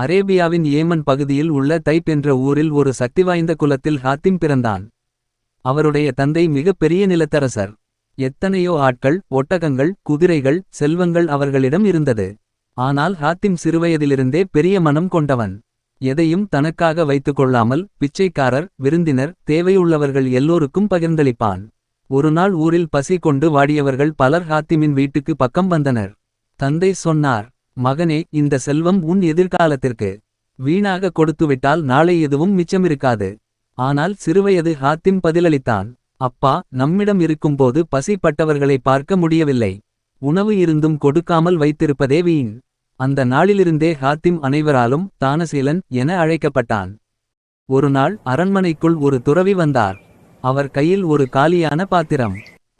அரேபியாவின் ஏமன் பகுதியில் உள்ள தைப் என்ற ஊரில் ஒரு சக்திவாய்ந்த குலத்தில் ஹாத்திம் பிறந்தான். அவருடைய தந்தை மிகப் பெரிய நிலத்தரசர். எத்தனையோ ஆட்கள் ஒட்டகங்கள் குதிரைகள் செல்வங்கள் அவர்களிடம் இருந்தது. ஆனால் ஹாத்திம் சிறுவயதிலிருந்தே பெரிய மனம் கொண்டவன். எதையும் தனக்காக வைத்துக் கொள்ளாமல் பிச்சைக்காரர் விருந்தினர் தேவையுள்ளவர்கள் எல்லோருக்கும் பகிர்ந்தளிப்பான். ஒருநாள் ஊரில் பசி கொண்டு வாடியவர்கள் பலர் ஹாத்திமின் வீட்டுக்கு பக்கம் வந்தனர். தந்தை சொன்னார் மகனே இந்த செல்வம் உன் எதிர்காலத்திற்கு. வீணாக கொடுத்துவிட்டால் நாளை எதுவும் மிச்சமிருக்காது. ஆனால் சிறுவயது ஹாத்திம் பதிலளித்தான். அப்பா நம்மிடம் இருக்கும்போது பசிப்பட்டவர்களை பார்க்க முடியவில்லை. உணவு இருந்தும் கொடுக்காமல் வைத்திருப்பதே வீண். அந்த நாளிலிருந்தே ஹாத்திம் அனைவராலும் தானசீலன் என அழைக்கப்பட்டான். ஒருநாள் அரண்மனைக்குள் ஒரு துறவி வந்தார். அவர் கையில் ஒரு காலியான பாத்திரம்.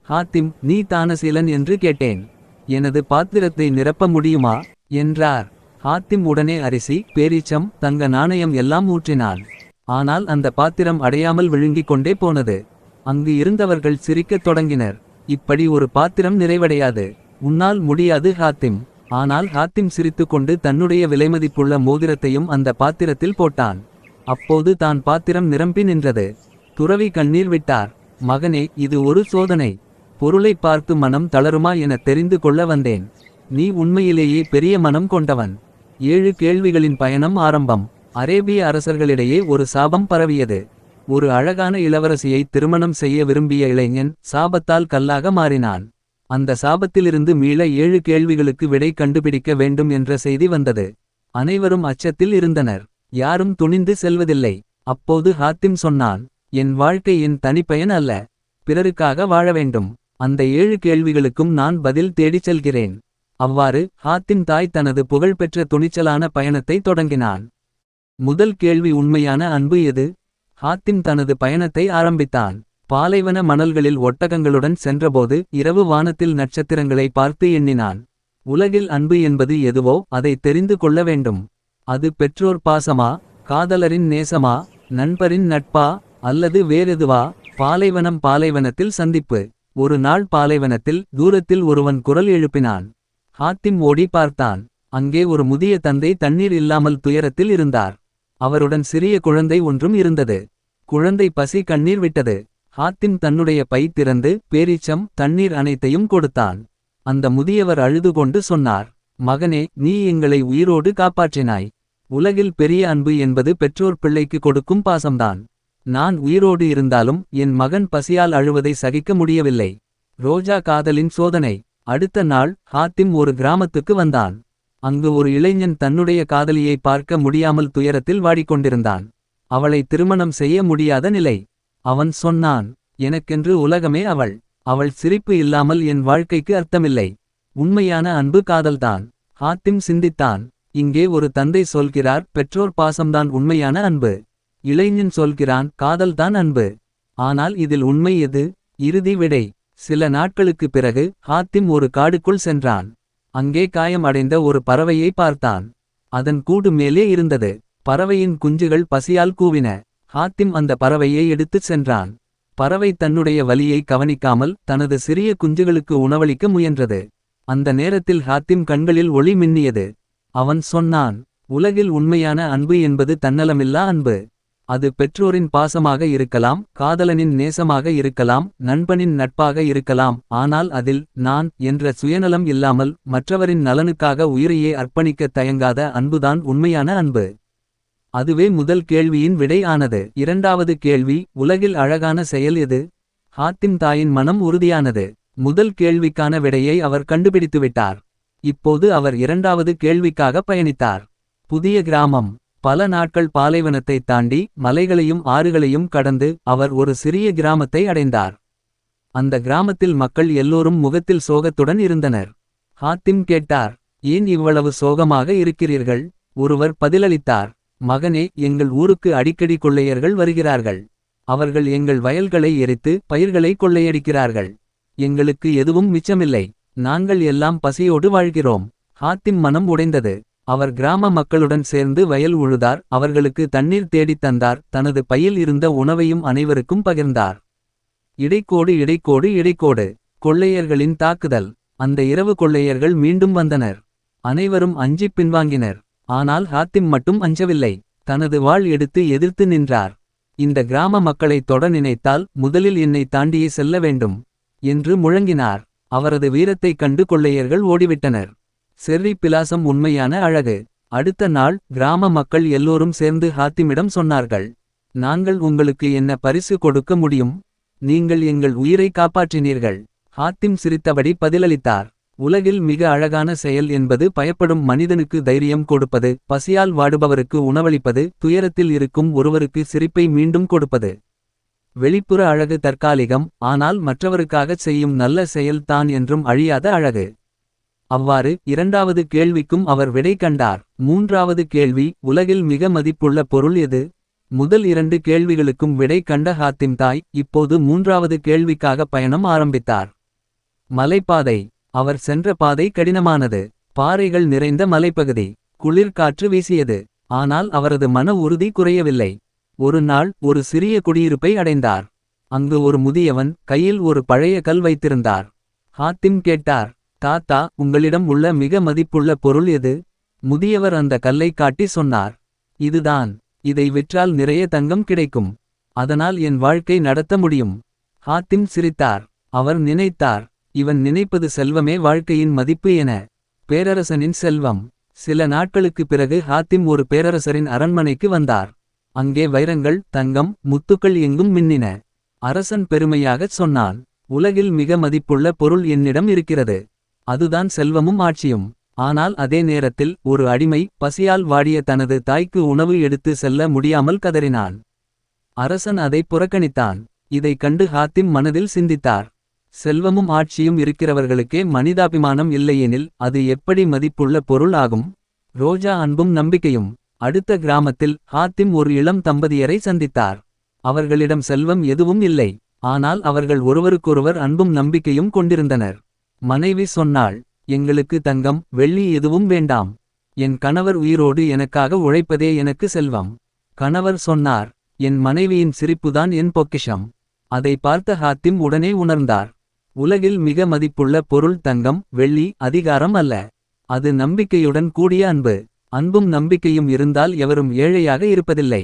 ஹாத்திம் நீ தானசீலன் என்று கேட்டேன். எனது பாத்திரத்தை நிரப்ப முடியுமா என்றார். ஹாத்திம் உடனே அரிசி பேரீச்சம் தங்க நாணயம் எல்லாம் ஊற்றினான். ஆனால் அந்த பாத்திரம் அடையாமல் விழுங்கிக் கொண்டே போனது. அங்கு இருந்தவர்கள் சிரிக்கத் தொடங்கினர். இப்படி ஒரு பாத்திரம் நிறைவடையாது. உன்னால் முடியாது ஹாத்திம். ஆனால் ஹாத்திம் சிரித்துக்கொண்டு தன்னுடைய விலைமதிப்புள்ள மோதிரத்தையும் அந்த பாத்திரத்தில் போட்டான். அப்போது தான் பாத்திரம் நிரம்பி நின்றது. துறவி கண்ணீர் விட்டார் மகனே இது ஒரு சோதனை. பொருளைப் பார்த்து மனம் தளருமா என தெரிந்து கொள்ள வந்தேன். நீ உண்மையிலேயே பெரிய மனம் கொண்டவன். ஏழு கேள்விகளின் பயணம் ஆரம்பம். அரேபிய அரசர்களிடையே ஒரு சாபம் பரவியது. ஒரு அழகான இளவரசியை திருமணம் செய்ய விரும்பிய இளைஞன் சாபத்தால் கல்லாக மாறினான். அந்த சாபத்திலிருந்து மீள ஏழு கேள்விகளுக்கு விடை கண்டுபிடிக்க வேண்டும் என்ற செய்தி வந்தது. அனைவரும் அச்சத்தில் இருந்தனர். யாரும் துணிந்து செல்வதில்லை. அப்போது ஹாத்திம் சொன்னான் என் வாழ்க்கை என் தனிப்பயன் அல்ல. பிறருக்காக வாழ வேண்டும். அந்த ஏழு கேள்விகளுக்கும் நான் பதில் தேடிச் செல்கிறேன். அவ்வாறு ஹாத்தின் தாய் தனது புகழ்பெற்ற துணிச்சலான பயணத்தை தொடங்கினான். முதல் கேள்வி உண்மையான அன்பு எது ஹாத்தின் தனது பயணத்தை ஆரம்பித்தான். பாலைவன மணல்களில் ஒட்டகங்களுடன் சென்றபோது இரவு வானத்தில் நட்சத்திரங்களை பார்த்து எண்ணினான். உலகில் அன்பு என்பது எதுவோ அதை தெரிந்து கொள்ள வேண்டும். அது பெற்றோர் பாசமா காதலரின் நேசமா நண்பரின் நட்பா அல்லது வேறெதுவா பாலைவனம் பாலைவனத்தில் சந்திப்பு. ஒரு நாள் பாலைவனத்தில் தூரத்தில் ஒருவன் குரல் எழுப்பினான். ஹாத்திம் ஓடி பார்த்தான் அங்கே ஒரு முதிய தந்தை தண்ணீர் இல்லாமல் துயரத்தில் இருந்தார். அவருடன் சிறிய குழந்தை ஒன்றும் இருந்தது. குழந்தை பசி கண்ணீர் விட்டது. ஹாத்திம் தன்னுடைய பை திறந்து பேரீச்சம் தண்ணீர் அனைத்தையும் கொடுத்தான். அந்த முதியவர் அழுது கொண்டு சொன்னார் மகனே நீ எங்களை உயிரோடு காப்பாற்றினாய். உலகில் பெரிய அன்பு என்பது பெற்றோர் பிள்ளைக்கு கொடுக்கும் பாசம்தான். நான் உயிரோடு இருந்தாலும் என் மகன் பசியால் அழுவதை சகிக்க முடியவில்லை. ரோஜா காதலின் சோதனை அடுத்த நாள் ஹாத்திம் ஒரு கிராமத்துக்கு வந்தான். அங்கு ஒரு இளைஞன் தன்னுடைய காதலியை பார்க்க முடியாமல் துயரத்தில் வாடிக்கொண்டிருந்தான். அவளை திருமணம் செய்ய முடியாத நிலை. அவன் சொன்னான் எனக்கென்று உலகமே அவள். அவள் சிரிப்பு இல்லாமல் என் வாழ்க்கைக்கு அர்த்தமில்லை. உண்மையான அன்பு காதல்தான். ஹாத்திம் சிந்தித்தான் இங்கே ஒரு தந்தை சொல்கிறார் பெற்றோர் பாசம்தான் உண்மையான அன்பு. இளைஞன் சொல்கிறான் காதல்தான் அன்பு. ஆனால் இதில் உண்மை எது இறுதி விடை. சில நாட்களுக்கு பிறகு ஹாத்திம் ஒரு காடுக்குள் சென்றான். அங்கே காயம் அடைந்த ஒரு பறவையை பார்த்தான். அதன் கூடு மேலே இருந்தது. பறவையின் குஞ்சுகள் பசியால் கூவின. ஹாத்திம் அந்த பறவையை எடுத்துச் சென்றான். பறவை தன்னுடைய வலியை கவனிக்காமல் தனது சிறிய குஞ்சுகளுக்கு உணவளிக்க முயன்றது. அந்த நேரத்தில் ஹாத்திம் கண்களில் ஒளி மின்னியது. அவன் சொன்னான் உலகில் உண்மையான அன்பு என்பது தன்னலமில்லா அன்பு. அது பெற்றோரின் பாசமாக இருக்கலாம் காதலனின் நேசமாக இருக்கலாம் நண்பனின் நட்பாக இருக்கலாம் ஆனால் அதில் நான் என்ற சுயநலம் இல்லாமல் மற்றவரின் நலனுக்காக உயிரையே அர்ப்பணிக்க தயங்காத அன்புதான் உண்மையான அன்பு. அதுவே முதல் கேள்வியின் விடை ஆனது இரண்டாவது கேள்வி உலகில் அழகான செயல் எது? ஹாத்திம் தாயின் மனம் உறுதியானது. முதல் கேள்விக்கான விடையை அவர் கண்டுபிடித்துவிட்டார். இப்போது அவர் இரண்டாவது கேள்விக்காக பயணித்தார். புதிய கிராமம். பல நாட்கள் பாலைவனத்தை தாண்டி மலைகளையும் ஆறுகளையும் கடந்து அவர் ஒரு சிறிய கிராமத்தை அடைந்தார். அந்த கிராமத்தில் மக்கள் எல்லோரும் முகத்தில் சோகத்துடன் இருந்தனர். ஹாத்திம் கேட்டார் ஏன் இவ்வளவு சோகமாக இருக்கிறீர்கள்? ஒருவர் பதிலளித்தார் மகனே எங்கள் ஊருக்கு அடிக்கடி கொள்ளையர்கள் வருகிறார்கள். அவர்கள் எங்கள் வயல்களை எரித்து பயிர்களை கொள்ளையடிக்கிறார்கள். எங்களுக்கு எதுவும் மிச்சமில்லை. நாங்கள் எல்லாம் பசியோடு வாழ்கிறோம். ஹாத்திம் மனம் உடைந்தது. அவர் கிராம மக்களுடன் சேர்ந்து வயல் உழுதார் அவர்களுக்கு தண்ணீர் தேடித் தந்தார் தனது பையில் இருந்த உணவையும் அனைவருக்கும் பகிர்ந்தார். இடைக்கோடு இடைக்கோடு இடைக்கோடு. கொள்ளையர்களின் தாக்குதல். அந்த இரவு கொள்ளையர்கள் மீண்டும் வந்தனர். அனைவரும் அஞ்சிப் பின்வாங்கினர். ஆனால் ஹாத்திம் மட்டும் அஞ்சவில்லை. தனது வாள் எடுத்து எதிர்த்து நின்றார். இந்த கிராம மக்களை தொட நினைத்தால் முதலில் என்னை தாண்டியே செல்ல வேண்டும் என்று முழங்கினார். அவரது வீரத்தைக் கண்டு கொள்ளையர்கள் ஓடிவிட்டனர். செர்ரி பிலாசம் உண்மையான அழகு. அடுத்த நாள் கிராம மக்கள் எல்லோரும் சேர்ந்து ஹாத்திமிடம் சொன்னார்கள். நாங்கள் உங்களுக்கு என்ன பரிசு கொடுக்க முடியும்? நீங்கள் எங்கள் உயிரை காப்பாற்றினீர்கள். ஹாத்திம் சிரித்தபடி பதிலளித்தார். உலகில் மிக அழகான செயல் என்பது பயப்படும் மனிதனுக்கு தைரியம் கொடுப்பது பசியால் வாடுபவருக்கு உணவளிப்பது துயரத்தில் இருக்கும் ஒருவருக்கு சிரிப்பை மீண்டும் கொடுப்பது. வெளிப்புற அழகு தற்காலிகம் ஆனால் மற்றவருக்காகச் செய்யும் நல்ல செயல் தான் என்றும் அழியாத அழகு. அவ்வாறு இரண்டாவது கேள்விக்கும் அவர் விடை கண்டார். மூன்றாவது கேள்வி உலகில் மிக மதிப்புள்ள பொருள் எது? முதல் இரண்டு கேள்விகளுக்கும் விடை கண்ட ஹாத்திம் தாய் இப்போது மூன்றாவது கேள்விக்காக பயணம் ஆரம்பித்தார். மலைப்பாதை அவர் சென்ற பாதை கடினமானது. பாறைகள் நிறைந்த மலைப்பகுதி குளிர் காற்று வீசியது. ஆனால் அவரது மன உறுதி குறையவில்லை. ஒரு நாள் ஒரு சிறிய குடியிருப்பை அடைந்தார். அங்கு ஒரு முதியவன் கையில் ஒரு பழைய கல் வைத்திருந்தார். ஹாத்திம் கேட்டார் தாத்தா உங்களிடம் உள்ள மிக மதிப்புள்ள பொருள் எது? முதியவர் அந்த கல்லை காட்டி சொன்னார். இதுதான். இதை விற்றால் நிறைய தங்கம் கிடைக்கும். அதனால் என் வாழ்க்கை நடத்த முடியும். ஹாத்திம் சிரித்தார். அவர் நினைத்தார். இவன் நினைப்பது செல்வமே வாழ்க்கையின் மதிப்பு என. பேரரசனின் செல்வம். சில நாட்களுக்குப் பிறகு ஹாத்திம் ஒரு பேரரசரின் அரண்மனைக்கு வந்தார். அங்கே வைரங்கள் தங்கம் முத்துக்கள் எங்கும் மின்னின. அரசன் பெருமையாகச் சொன்னான். உலகில் மிக மதிப்புள்ள பொருள் என்னிடம் இருக்கிறது. அதுதான் செல்வமும் ஆட்சியும். ஆனால் அதே நேரத்தில் ஒரு அடிமை பசியால் வாடிய தனது தாய்க்கு உணவு எடுத்து செல்ல முடியாமல் கதறினான். அரசன் அதை புறக்கணித்தான். இதைக் கண்டு ஹாத்திம் மனதில் சிந்தித்தார். செல்வமும் ஆட்சியும் இருக்கிறவர்களுக்கே மனிதாபிமானம் இல்லையெனில் அது எப்படி மதிப்புள்ள பொருள் ஆகும்? ரோஜா அன்பும் நம்பிக்கையும். அடுத்த கிராமத்தில் ஹாத்திம் ஒரு இளம் தம்பதியரை சந்தித்தார். அவர்களிடம் செல்வம் எதுவும் இல்லை. ஆனால் அவர்கள் ஒருவருக்கொருவர் அன்பும் நம்பிக்கையும் கொண்டிருந்தனர். மனைவி சொன்னாள் எங்களுக்கு தங்கம் வெள்ளி எதுவும் வேண்டாம். என் கணவர் உயிரோடு எனக்காக உழைப்பதே எனக்கு செல்வம். கணவர் சொன்னார் என் மனைவியின் சிரிப்புதான் என் பொக்கிஷம். அதை பார்த்த ஹாத்திம் உடனே உணர்ந்தார் உலகில் மிக மதிப்புள்ள பொருள் தங்கம் வெள்ளி அதிகாரம் அல்ல. அது நம்பிக்கையுடன் கூடிய அன்பு. அன்பும் நம்பிக்கையும் இருந்தால் எவரும் ஏழையாக இருப்பதில்லை.